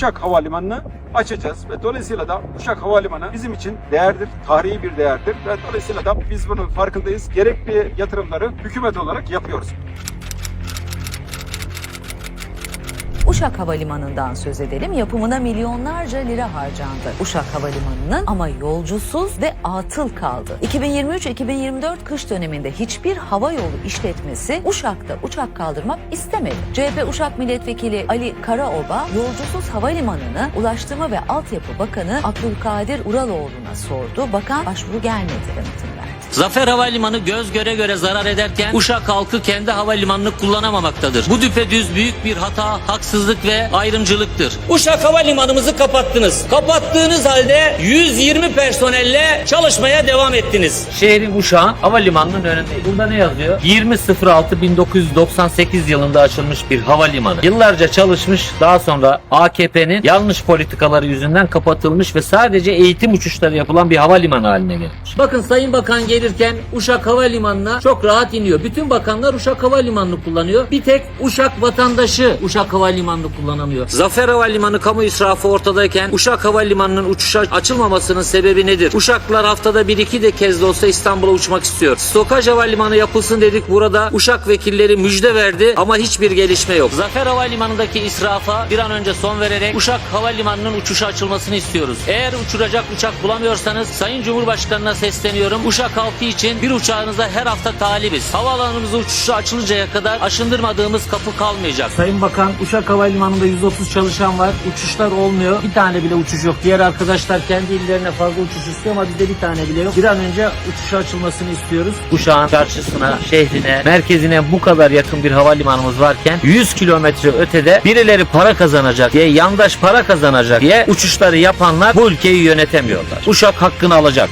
Uşak Havalimanı'nı açacağız ve dolayısıyla da Uşak Havalimanı bizim için değerdir, tarihi bir değerdir ve dolayısıyla da biz bunun farkındayız. Gerekli yatırımları hükümet olarak yapıyoruz. Uşak Havalimanı'ndan söz edelim. Yapımına milyonlarca lira harcandı Uşak Havalimanı'nın ama yolcusuz ve atıl kaldı. 2023-2024 kış döneminde hiçbir hava yolu işletmesi Uşak'ta uçak kaldırmak istemedi. CHP Uşak Milletvekili Ali Karaoba yolcusuz havalimanını Ulaştırma ve Altyapı Bakanı Abdülkadir Uraloğlu'na sordu. Bakan başvuru gelmedi yanıtını verdi. Zafer Havalimanı göz göre göre zarar ederken Uşak halkı kendi havalimanını kullanamamaktadır. Bu düpedüz büyük bir hata, haksızlık ve ayrımcılıktır. Uşak Havalimanımızı kapattınız. Kapattığınız halde 120 personelle çalışmaya devam ettiniz. Şehrin Uşak'ın havalimanının önündeyiz. Burada ne yazıyor? 20.06.1998 yılında açılmış bir havalimanı. Yıllarca çalışmış daha sonra AKP'nin yanlış politikaları yüzünden kapatılmış ve sadece eğitim uçuşları yapılan bir havalimanı haline gelmiş. Bakın Sayın Bakan gelirken Uşak Havalimanı'na çok rahat iniyor. Bütün bakanlar Uşak Havalimanı'nı kullanıyor. Bir tek Uşak vatandaşı Uşak Havalimanı'nı kullanamıyor. Zafer Havalimanı kamu israfı ortadayken Uşak Havalimanı'nın uçuşa açılmamasının sebebi nedir? Uşaklılar haftada bir iki de kez de olsa İstanbul'a uçmak istiyor. Stokaj Havalimanı yapılsın dedik burada Uşak vekilleri müjde verdi ama hiçbir gelişme yok. Zafer Havalimanı'ndaki israfa bir an önce son vererek Uşak Havalimanı'nın uçuşa açılmasını istiyoruz. Eğer uçuracak uçak bulamıyorsanız Sayın Cumhurbaşkanı'na sesleniyorum. Uşak halkı için bir uçağınıza her hafta talibiz. Havaalanımızı uçuşa açılıncaya kadar aşındırmadığımız kapı kalmayacak. Sayın Bakan Uşak Havalimanı'nda 130 çalışan var. Uçuşlar olmuyor. Bir tane bile uçuş yok. Diğer arkadaşlar kendi illerine fazla uçuş istiyor ama bizde bir tane bile yok. Bir an önce uçuşa açılmasını istiyoruz. Uşağın çarşısına, şehrine, merkezine bu kadar yakın bir havalimanımız varken 100 kilometre ötede birileri para kazanacak diye, yandaş para kazanacak diye uçuşları yapanlar bu ülkeyi yönetemiyorlar. Uşak hakkını alacak.